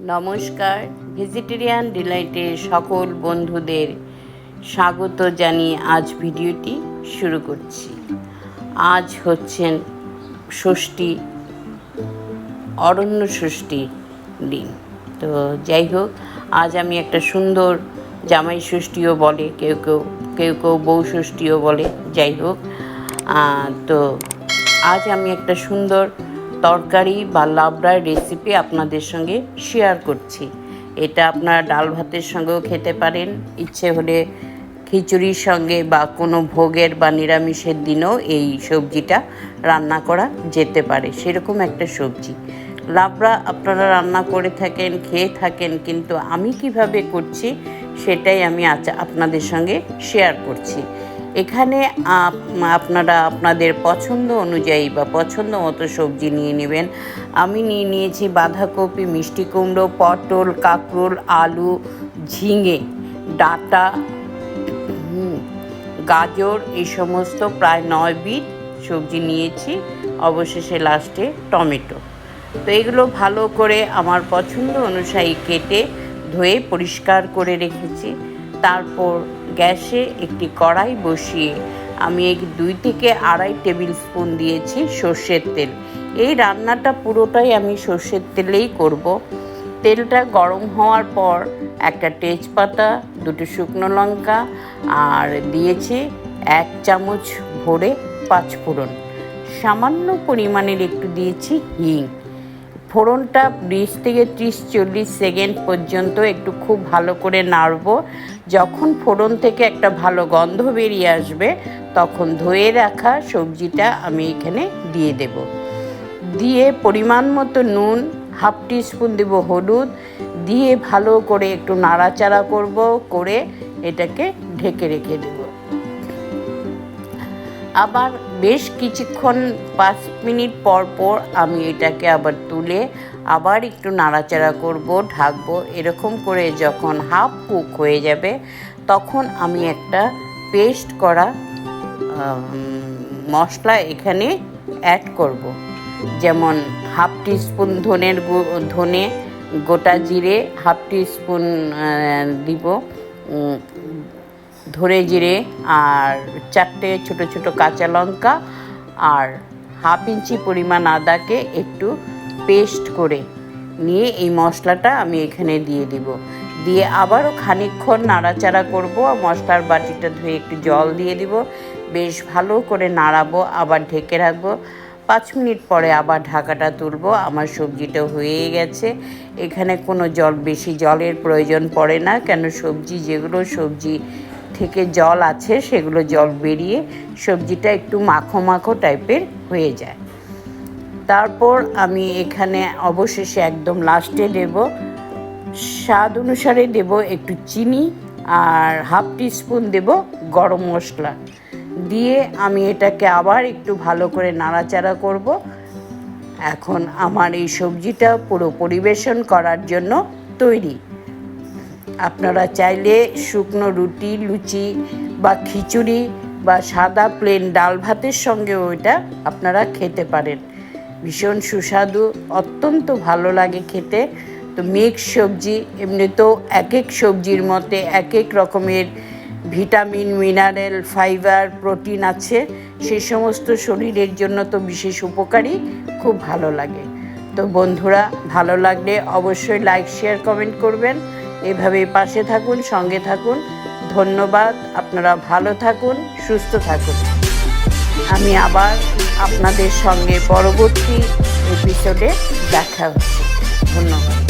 নমস্কার। ভেজিটেরিয়ান ডিলাইটের সকল বন্ধুদের স্বাগত জানিয়ে আজ ভিডিওটি শুরু করছি। আজ হচ্ছেন ষষ্ঠী, অরণ্য ষষ্ঠী দিন। তো যাই হোক, আজ আমি একটা সুন্দর জামাই ষষ্ঠীও বলে, কেউ কেউ কেউ কেউ বউ ষষ্ঠীও বলে, যাই হোক তো আজ আমি একটা সুন্দর তরকারি বা লাবড়ার রেসিপি আপনাদের সঙ্গে শেয়ার করছি। এটা আপনারা ডাল ভাতের সঙ্গেও খেতে পারেন। ইচ্ছে হলে খিচুড়ির সঙ্গে বা কোনো ভোগের বা নিরামিষের দিনেও এই সবজিটা রান্না করা যেতে পারে। সেরকম একটা সবজি। লাবড়া আপনারা রান্না করে থাকেন, খেয়ে থাকেন, কিন্তু আমি কীভাবে করছি সেটাই আমি আজ আপনাদের সঙ্গে শেয়ার করছি। এখানে আপনারা আপনাদের পছন্দ অনুযায়ী বা পছন্দ মতো সবজি নিয়ে নেবেন। আমি নিয়ে নিয়েছি বাঁধাকপি, মিষ্টি কুমড়ো, পটল, কাঁকরোল, আলু, ঝিঙে, ডাঁটা গাজর, এই সমস্ত প্রায় নয় বিট সবজি নিয়েছি। অবশেষে লাস্টে টমেটো। তো এগুলো ভালো করে আমার পছন্দ অনুযায়ী কেটে ধুয়ে পরিষ্কার করে রেখেছি। তারপর গ্যাসে একটি কড়াই বসিয়ে আমি এক দুই থেকে আড়াই টেবিল স্পুন দিয়েছি সর্ষের তেল। এই রান্নাটা পুরোটাই আমি সর্ষের তেলেই করব। তেলটা গরম হওয়ার পর একটা তেজপাতা, দুটো শুকনো লঙ্কা আর দিয়েছি এক চামচ ভরে পাঁচফোড়ন সামান্য পরিমাণের একটু দিয়েছি হিং। ফোড়নটা বিশ থেকে ত্রিশ, চল্লিশ সেকেন্ড পর্যন্ত একটু খুব ভালো করে নাড়ব। যখন ফোড়ন থেকে একটা ভালো গন্ধ বেরিয়ে আসবে, তখন ধুয়ে রাখা সবজিটা আমি এখানে দিয়ে দেব। দিয়ে পরিমাণ মতো নুন, হাফ স্পুন দেব হলুদ। দিয়ে ভালো করে একটু নাড়াচাড়া করব, করে এটাকে ঢেকে রেখে দেব। আবার বেশ কিছুক্ষণ পাঁচ মিনিট পর পর আমি এটাকে আবার তুলে আবার একটু নাড়াচাড়া করব, ঢাকবো এরকম করে যখন হাফ কুক হয়ে যাবে, তখন আমি একটা পেস্ট করা মশলা এখানে অ্যাড করব। যেমন হাফ স্পুন ধনের ধনে গোটা জিরে হাফ স্পুন দিব ধরে জিরে আর চারটে ছোট ছোট কাঁচা লঙ্কা আর হাফ ইঞ্চি পরিমাণ আদাকে একটু পেস্ট করে নিয়ে এই মশলাটা আমি এখানে দিয়ে দিব। দিয়ে আবারও খানিকক্ষণ নাড়াচাড়া করব মশলার বাটিটা ধুয়ে একটু জল দিয়ে দিব। বেশ ভালো করে নাড়াবো, আবার ঢেকে রাখব। পাঁচ মিনিট পরে আবার ঢাকাটা তুলবো। আমার সবজিটা হয়ে গেছে। এখানে কোনো জল, বেশি জলের প্রয়োজন পড়ে না। কেন সবজি, যেগুলো সবজি থেকে জল আছে, সেগুলো জল বেরিয়ে সবজিটা একটু মাখো মাখো টাইপের হয়ে যায়। তারপর আমি এখানে অবশেষে একদম লাস্টে দেব, স্বাদ অনুসারে দেব একটু চিনি আর হাফ স্পুন দেব গরম মশলা। দিয়ে আমি এটাকে আবার একটু ভালো করে নাড়াচাড়া করব। এখন আমার এই সবজিটা পুরো পরিবেশন করার জন্য তৈরি। আপনারা চাইলে শুকনো রুটি, লুচি বা খিচুড়ি বা সাদা প্লেন ডাল ভাতের সঙ্গেও এটা আপনারা খেতে পারেন। ভীষণ সুস্বাদু, অত্যন্ত ভালো লাগে খেতে। তো মিক্স সবজি, এমনিতেও এক এক সবজির মতে এক এক রকমের ভিটামিন মিনারেল ফাইবার প্রোটিন আছে। সেই সমস্ত শরীরের জন্য তো বিশেষ উপকারী, খুব ভালো লাগে। তো বন্ধুরা, ভালো লাগলে অবশ্যই লাইক শেয়ার কমেন্ট করবেন। এভাবে পাশে থাকুন, সঙ্গে থাকুন। ধন্যবাদ, আপনারা ভালো থাকুন, সুস্থ থাকুন। আমি আবার আপনাদের সঙ্গে পরবর্তী এপিসোডে দেখা হচ্ছে। ধন্যবাদ।